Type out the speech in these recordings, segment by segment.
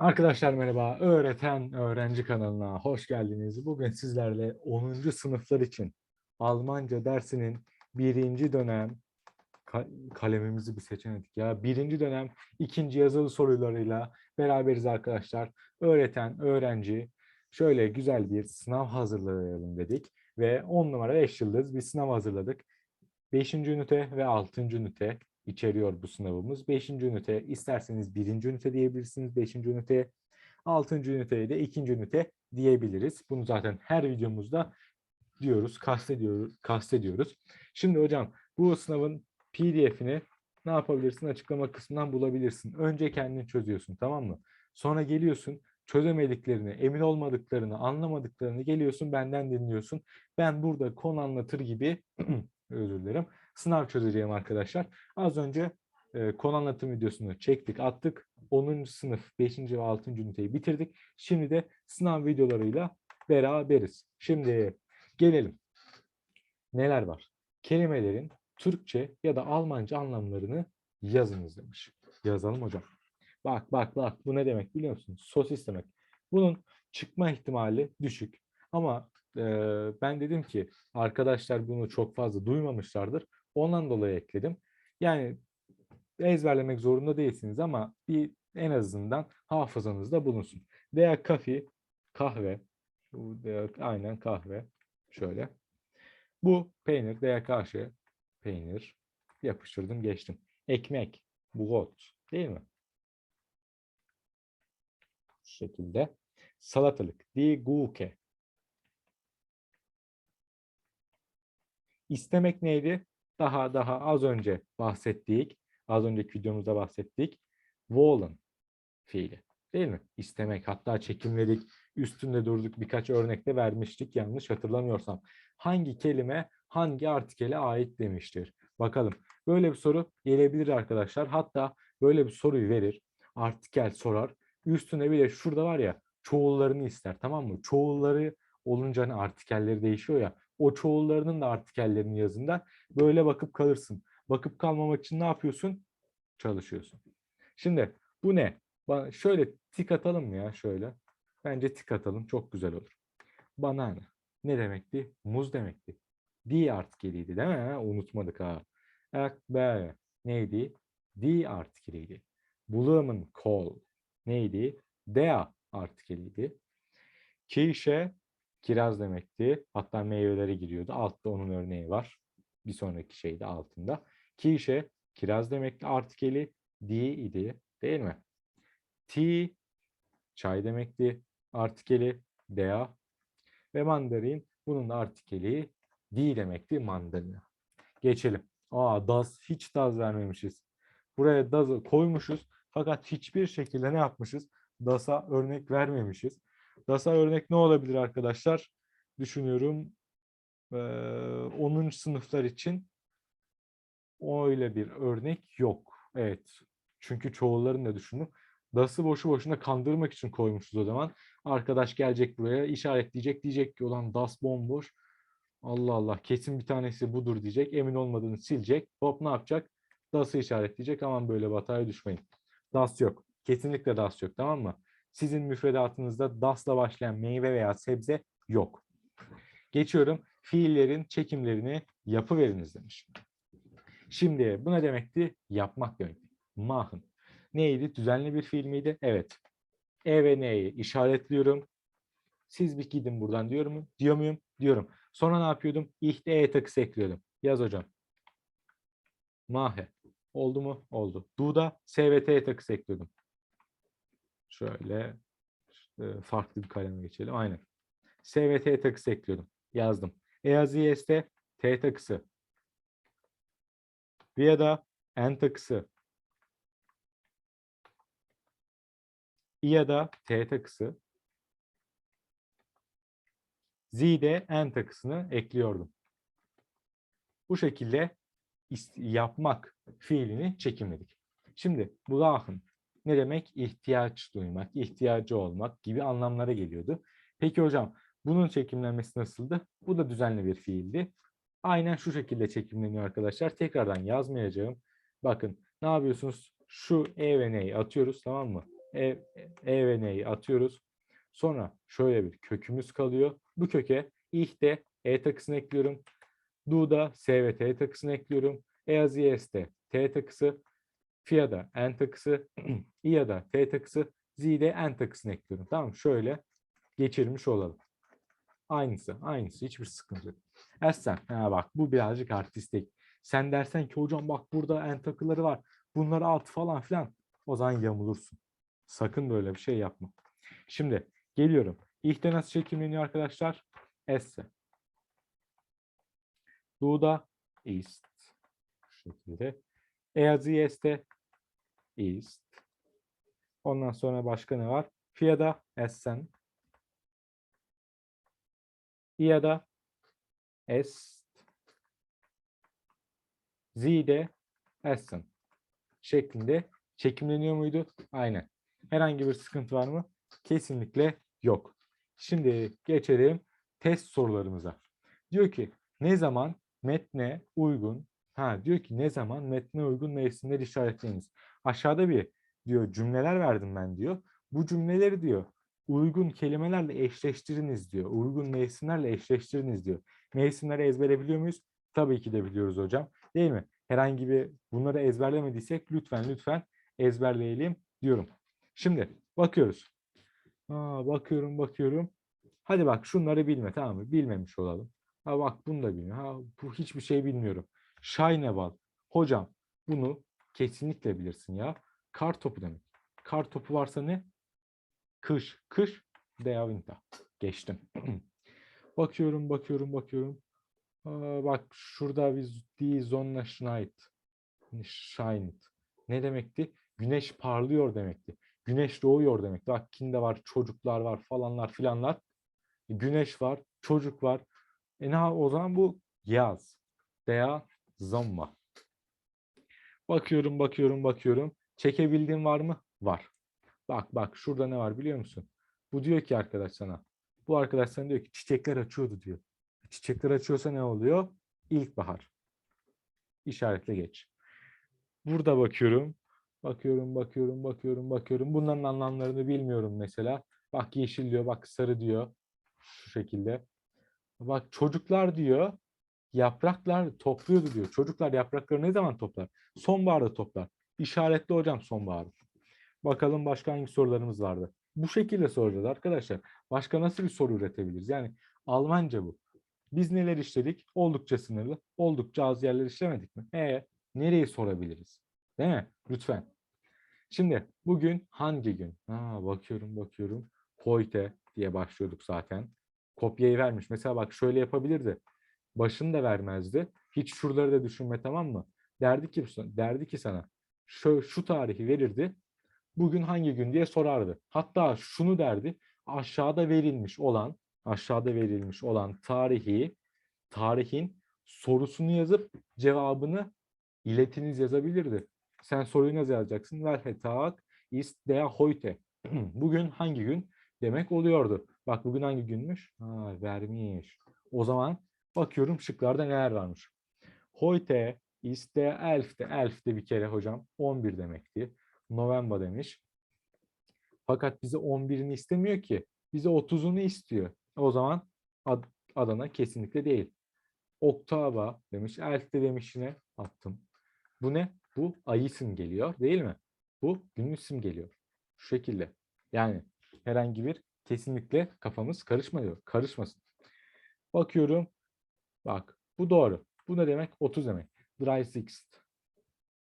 Arkadaşlar merhaba. Öğreten Öğrenci kanalına hoş geldiniz. Bugün sizlerle 10. sınıflar için Almanca dersinin birinci dönem ka- kalemimizi bir seçemedik ya. Birinci dönem ikinci yazılı sorularıyla beraberiz arkadaşlar. Öğreten öğrenci şöyle güzel bir sınav hazırlayalım dedik ve 10 numara 5 yıldız bir sınav hazırladık. 5. ünite ve 6. ünite içeriyor bu sınavımız. 5. ünite isterseniz 1. ünite diyebilirsiniz 5. üniteye. 6. üniteye de 2. ünite diyebiliriz. Bunu zaten her videomuzda diyoruz, kastediyoruz. kastediyoruz. Şimdi hocam bu sınavın PDF'ini ne yapabilirsin? Açıklama kısmından bulabilirsin. Önce kendin çözüyorsun tamam mı? Sonra geliyorsun çözemediklerini, emin olmadıklarını, anlamadıklarını geliyorsun benden dinliyorsun. Ben burada konu anlatır gibi özür dilerim sınav çözeceğim arkadaşlar. Az önce e, konu anlatım videosunu çektik, attık. 10. sınıf 5. ve 6. üniteyi bitirdik. Şimdi de sınav videolarıyla beraberiz. Şimdi gelelim. Neler var? Kelimelerin Türkçe ya da Almanca anlamlarını yazınız demiş. Yazalım hocam. Bak bak bak bu ne demek biliyor musun? Sosis demek. Bunun çıkma ihtimali düşük. Ama e, ben dedim ki arkadaşlar bunu çok fazla duymamışlardır. Ondan dolayı ekledim. Yani ezberlemek zorunda değilsiniz ama bir en azından hafızanızda bulunsun. Veya kafi, kahve. Aynen kahve. Şöyle. Bu peynir, veya karşı peynir. Yapıştırdım, geçtim. Ekmek, brot değil mi? Şu şekilde. Salatalık, die Gurke. İstemek neydi? Daha daha az önce bahsettik. Az önceki videomuzda bahsettik. Wollen fiili. Değil mi? İstemek. Hatta çekimledik. Üstünde durduk. Birkaç örnekte vermiştik. Yanlış hatırlamıyorsam. Hangi kelime hangi artikele ait demiştir? Bakalım. Böyle bir soru gelebilir arkadaşlar. Hatta böyle bir soruyu verir. Artikel sorar. Üstüne bir de şurada var ya çoğullarını ister. Tamam mı? Çoğulları olunca hani artikelleri değişiyor ya. O çoğullarının da artikellerini yazında böyle bakıp kalırsın. Bakıp kalmamak için ne yapıyorsun? Çalışıyorsun. Şimdi bu ne? Bana şöyle tik atalım ya şöyle. Bence tik atalım çok güzel olur. Banana ne demekti? Muz demekti. Di artikeliydi değil mi? Unutmadık ha. Ekber neydi? Di artikeliydi. Blumenkohl neydi? Dea artikeliydi. Kirşe kiraz demekti. Hatta meyveleri giriyordu. Altta onun örneği var. Bir sonraki şeyde altında. Kirşe kiraz demekti. Artikeli di idi. Değil mi? Tea çay demekti. Artikeli dea ve mandarin bunun da artikeli di demekti mandalina. Geçelim. Aa das hiç das vermemişiz. Buraya das koymuşuz fakat hiçbir şekilde ne yapmışız? DAS'a örnek vermemişiz. DAS'a örnek ne olabilir arkadaşlar? Düşünüyorum. Ee, 10. sınıflar için öyle bir örnek yok. Evet. Çünkü çoğullarını da düşündüm. DAS'ı boşu boşuna kandırmak için koymuşuz o zaman. Arkadaş gelecek buraya işaretleyecek diyecek ki olan DAS bomboş. Allah Allah kesin bir tanesi budur diyecek. Emin olmadığını silecek. Hop ne yapacak? DAS'ı işaretleyecek. Aman böyle bataya düşmeyin. DAS yok. Kesinlikle DAS yok tamam mı? Sizin müfredatınızda DAS'la başlayan meyve veya sebze yok. Geçiyorum. Fiillerin çekimlerini yapıveriniz demiş. Şimdi bu ne demekti? Yapmak demekti. Machen. Neydi? Düzenli bir fiil miydi? Evet. E ve N'yi işaretliyorum. Siz bir gidin buradan diyor mu? Diyor muyum? Diyorum. Sonra ne yapıyordum? İhte E takısı ekliyordum. Yaz hocam. Mahe. Oldu mu? Oldu. Du'da S ve T takısı ekliyordum. Şöyle e, farklı bir kaleme geçelim. Aynen. S ve T takısı ekliyordum. Yazdım. EAZİS'te T takısı. Via'da N takısı. İA'da T takısı. Z'de N takısını ekliyordum. Bu şekilde yapmak fiilini çekimledik. Şimdi bu lahın ne demek? İhtiyaç duymak, ihtiyacı olmak gibi anlamlara geliyordu. Peki hocam bunun çekimlenmesi nasıldı? Bu da düzenli bir fiildi. Aynen şu şekilde çekimleniyor arkadaşlar. Tekrardan yazmayacağım. Bakın ne yapıyorsunuz? Şu E ve N'yi atıyoruz tamam mı? E, e ve N'yi atıyoruz. Sonra şöyle bir kökümüz kalıyor. Bu köke ih'de E takısını ekliyorum. Du'da S ve T takısını ekliyorum. Eaziyes'te T takısı. Fia'da N takısı. İa'da T takısı. Z'de N takısını ekliyorum. Tamam mı? Şöyle geçirmiş olalım. Aynısı, aynısı. Hiçbir sıkıntı yok. Esen, ha bak bu birazcık artistik. Sen dersen ki hocam bak burada en takıları var. Bunları at falan filan. O zaman yamulursun. Sakın böyle bir şey yapma. Şimdi geliyorum. İhte nasıl çekimleniyor arkadaşlar? Esse. Du'da East. Şu şekilde. Eaziyes'te East. Ondan sonra başka ne var? Fia'da Essen. İa'da Est. Z'de Essen şeklinde çekimleniyor muydu? Aynen. Herhangi bir sıkıntı var mı? Kesinlikle yok. Şimdi geçelim test sorularımıza. Diyor ki ne zaman metne uygun ha diyor ki ne zaman metne uygun mevsimleri işaretleyiniz. Aşağıda bir diyor cümleler verdim ben diyor. Bu cümleleri diyor uygun kelimelerle eşleştiriniz diyor. Uygun mevsimlerle eşleştiriniz diyor. Mevsimleri ezbere biliyor muyuz? Tabii ki de biliyoruz hocam. Değil mi? Herhangi bir bunları ezberlemediysek lütfen lütfen ezberleyelim diyorum. Şimdi bakıyoruz. Aa, bakıyorum bakıyorum. Hadi bak şunları bilme tamam mı? Bilmemiş olalım. Ha bak bunu da bilmiyorum. Ha bu hiçbir şey bilmiyorum. Şayneval. Hocam bunu kesinlikle bilirsin ya. Kar topu demek. Kar topu varsa ne? Kış. Kış. Der Winter. Geçtim. bakıyorum, bakıyorum, bakıyorum. Aa, bak şurada bir die Sonne schneit. Scheint. Ne demekti? Güneş parlıyor demekti. Güneş doğuyor demekti. Bak kinde var, çocuklar var falanlar filanlar. Güneş var, çocuk var. E ne o zaman bu yaz. Der Sommer. Bakıyorum, bakıyorum, bakıyorum. Çekebildiğim var mı? Var. Bak bak şurada ne var biliyor musun? Bu diyor ki arkadaş sana. Bu arkadaş sana diyor ki çiçekler açıyordu diyor. Çiçekler açıyorsa ne oluyor? İlkbahar. İşaretle geç. Burada bakıyorum. Bakıyorum, bakıyorum, bakıyorum, bakıyorum. Bunların anlamlarını bilmiyorum mesela. Bak yeşil diyor, bak sarı diyor. Şu şekilde. Bak çocuklar diyor. Yapraklar topluyordu diyor. Çocuklar yaprakları ne zaman toplar? Sonbaharda toplar. İşaretli hocam sonbaharı. Bakalım başka hangi sorularımız vardı. Bu şekilde soracağız arkadaşlar. Başka nasıl bir soru üretebiliriz? Yani Almanca bu. Biz neler işledik? Oldukça sınırlı. Oldukça az yerler işlemedik mi? E nereyi sorabiliriz? Değil mi? Lütfen. Şimdi bugün hangi gün? Ha, bakıyorum bakıyorum. Heute diye başlıyorduk zaten. Kopyayı vermiş. Mesela bak şöyle yapabilirdi. Başını da vermezdi. Hiç şuraları da düşünme tamam mı? Derdi ki derdi ki sana şu, şu tarihi verirdi bugün hangi gün diye sorardı. Hatta şunu derdi, aşağıda verilmiş olan, aşağıda verilmiş olan tarihi, tarihin sorusunu yazıp cevabını iletiniz yazabilirdi. Sen soruyu nasıl yazacaksın? Welche Tag ist der heute? bugün hangi gün demek oluyordu. Bak bugün hangi günmüş? Ha, vermiş. O zaman bakıyorum şıklarda neler varmış. Heute ist der elfte. Elf de bir kere hocam 11 demekti. November demiş. Fakat bize 11'ini istemiyor ki. Bize 30'unu istiyor. O zaman Ad Adana kesinlikle değil. Oktava demiş. Elf de demiş yine attım. Bu ne? Bu ay isim geliyor değil mi? Bu gün isim geliyor. Şu şekilde. Yani herhangi bir kesinlikle kafamız karışmıyor. Karışmasın. Bakıyorum. Bak bu doğru. Bu ne demek? 30 demek. Dry sixth.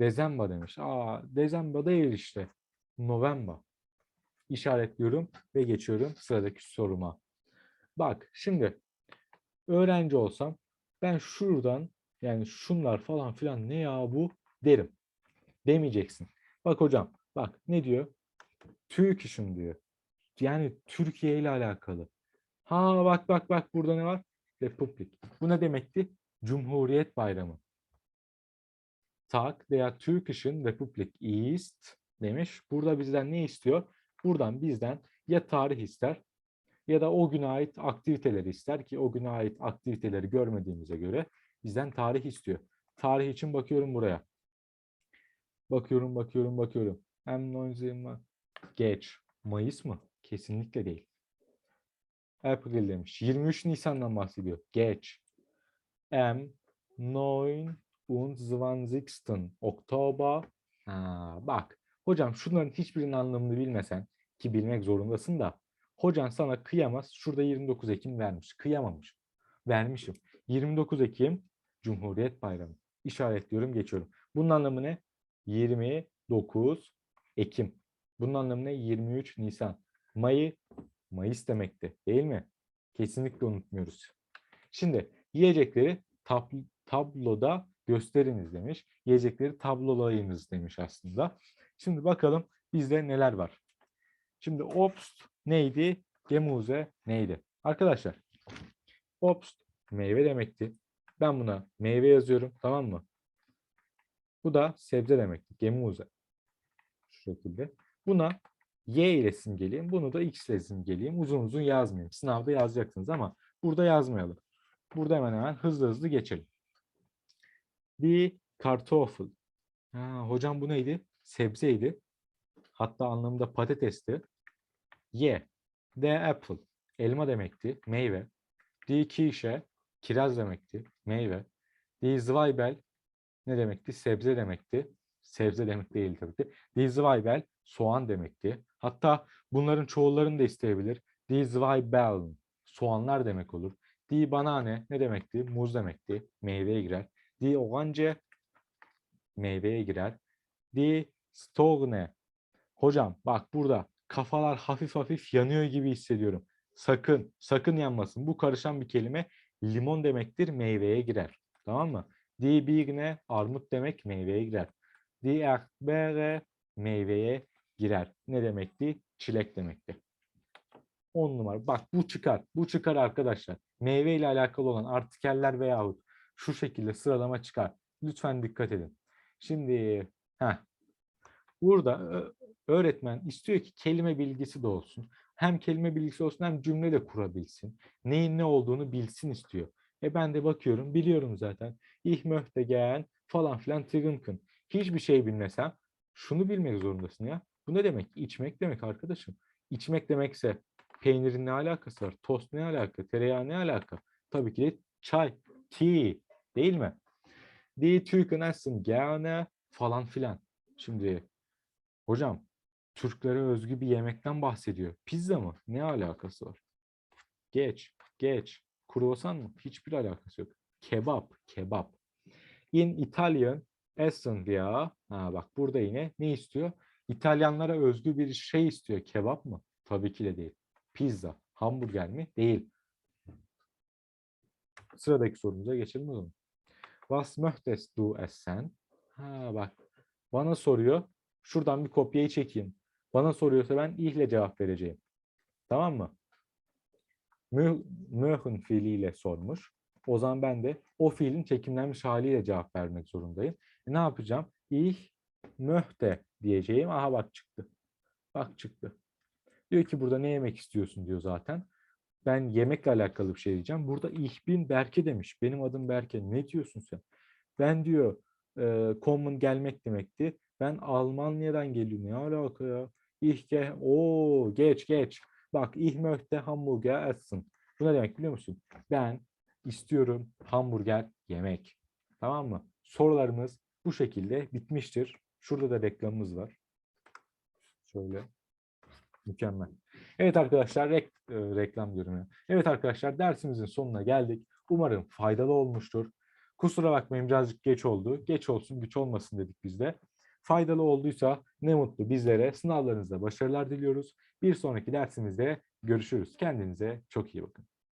Dezemba demiş. Aa, Dezemba değil işte. November. İşaretliyorum ve geçiyorum sıradaki soruma. Bak şimdi öğrenci olsam ben şuradan yani şunlar falan filan ne ya bu derim. Demeyeceksin. Bak hocam bak ne diyor? TÜİK işim diyor. Yani Türkiye ile alakalı. Ha bak bak bak burada ne var? Republik. Bu ne demekti? Cumhuriyet Bayramı. Tag der Türkischen Republik ist demiş. Burada bizden ne istiyor? Buradan bizden ya tarih ister ya da o güne ait aktiviteleri ister ki o güne ait aktiviteleri görmediğimize göre bizden tarih istiyor. Tarih için bakıyorum buraya. Bakıyorum, bakıyorum, bakıyorum. Hem Geç. Mayıs mı? Kesinlikle değil. April demiş. 23 Nisan'dan bahsediyor. Geç. Am 29. Oktober. Ha, bak. Hocam şunların hiçbirinin anlamını bilmesen ki bilmek zorundasın da hocan sana kıyamaz. Şurada 29 Ekim vermiş. Kıyamamış. Vermişim. 29 Ekim Cumhuriyet Bayramı. İşaretliyorum geçiyorum. Bunun anlamı ne? 29 Ekim. Bunun anlamı ne? 23 Nisan. Mayı Mayıs demekti değil mi? Kesinlikle unutmuyoruz. Şimdi yiyecekleri tab- tabloda gösteriniz demiş. Yiyecekleri tablolayınız demiş aslında. Şimdi bakalım bizde neler var. Şimdi Obst neydi? Gemüse neydi? Arkadaşlar Obst meyve demekti. Ben buna meyve yazıyorum tamam mı? Bu da sebze demekti. Gemüse. Şu şekilde. Buna Y ile simgeleyeyim. Bunu da X ile simgeleyeyim. Uzun uzun yazmayayım. Sınavda yazacaksınız ama burada yazmayalım. Burada hemen hemen hızlı hızlı geçelim. Die Kartoffel. Ha, hocam bu neydi? Sebzeydi. Hatta anlamında patatesti. Y. The apple. Elma demekti. Meyve. Die Kirsche. Kiraz demekti. Meyve. Die Zweibel. Ne demekti? Sebze demekti. Sebze demek değil tabii ki. Die Zweibel. Soğan demekti. Hatta bunların çoğullarını da isteyebilir. Die Zweibeln. Soğanlar demek olur. Die Banane ne demekti? Muz demekti. Meyveye girer. Die Orange meyveye girer. Die Stogne. Hocam bak burada kafalar hafif hafif yanıyor gibi hissediyorum. Sakın, sakın yanmasın. Bu karışan bir kelime limon demektir, meyveye girer. Tamam mı? Die Birne armut demek meyveye girer. Die Erdbeere meyveye girer. Ne demekti? Çilek demekti. 10 numara. Bak bu çıkar. Bu çıkar arkadaşlar. Meyve ile alakalı olan artikeller veyahut şu şekilde sıralama çıkar. Lütfen dikkat edin. Şimdi heh, burada öğretmen istiyor ki kelime bilgisi de olsun. Hem kelime bilgisi olsun hem cümle de kurabilsin. Neyin ne olduğunu bilsin istiyor. E ben de bakıyorum biliyorum zaten. Gern falan filan trinken. Hiçbir şey bilmesem şunu bilmek zorundasın ya. Bu ne demek? İçmek demek arkadaşım. İçmek demekse peynirin ne alakası var? Tost ne alaka? Tereyağı ne alaka? Tabii ki de çay, tea değil mi? Die Türken essen gerne falan filan. Şimdi hocam Türklere özgü bir yemekten bahsediyor. Pizza mı? Ne alakası var? Geç, geç. Kruvasan mı? Hiçbir alakası yok. Kebap, kebap. In Italian essen wir. Ha bak burada yine ne istiyor? İtalyanlara özgü bir şey istiyor. Kebap mı? Tabii ki de değil. Pizza, hamburger mi? Değil. Sıradaki sorumuza geçelim o zaman. Was möchtest du essen? Ha bak. Bana soruyor. Şuradan bir kopyayı çekeyim. Bana soruyorsa ben ihle cevap vereceğim. Tamam mı? Mö- Möchen fiiliyle sormuş. O zaman ben de o fiilin çekimlenmiş haliyle cevap vermek zorundayım. E, ne yapacağım? Ich möchte diyeceğim. Aha bak çıktı. Bak çıktı. Diyor ki burada ne yemek istiyorsun diyor zaten. Ben yemekle alakalı bir şey diyeceğim. Burada ich bin Berke demiş. Benim adım Berke. Ne diyorsun sen? Ben diyor e, kommen gelmek demekti. Ben Almanya'dan geliyorum. Ne alaka ya? Ich ge Oo, geç geç. Bak ich möchte Hamburger essen. Bu ne demek biliyor musun? Ben istiyorum hamburger yemek. Tamam mı? Sorularımız bu şekilde bitmiştir. Şurada da reklamımız var. Şöyle. Mükemmel. Evet arkadaşlar rek, e, reklam ya. Evet arkadaşlar dersimizin sonuna geldik. Umarım faydalı olmuştur. Kusura bakmayın birazcık geç oldu. Geç olsun güç olmasın dedik biz de. Faydalı olduysa ne mutlu bizlere. Sınavlarınızda başarılar diliyoruz. Bir sonraki dersimizde görüşürüz. Kendinize çok iyi bakın.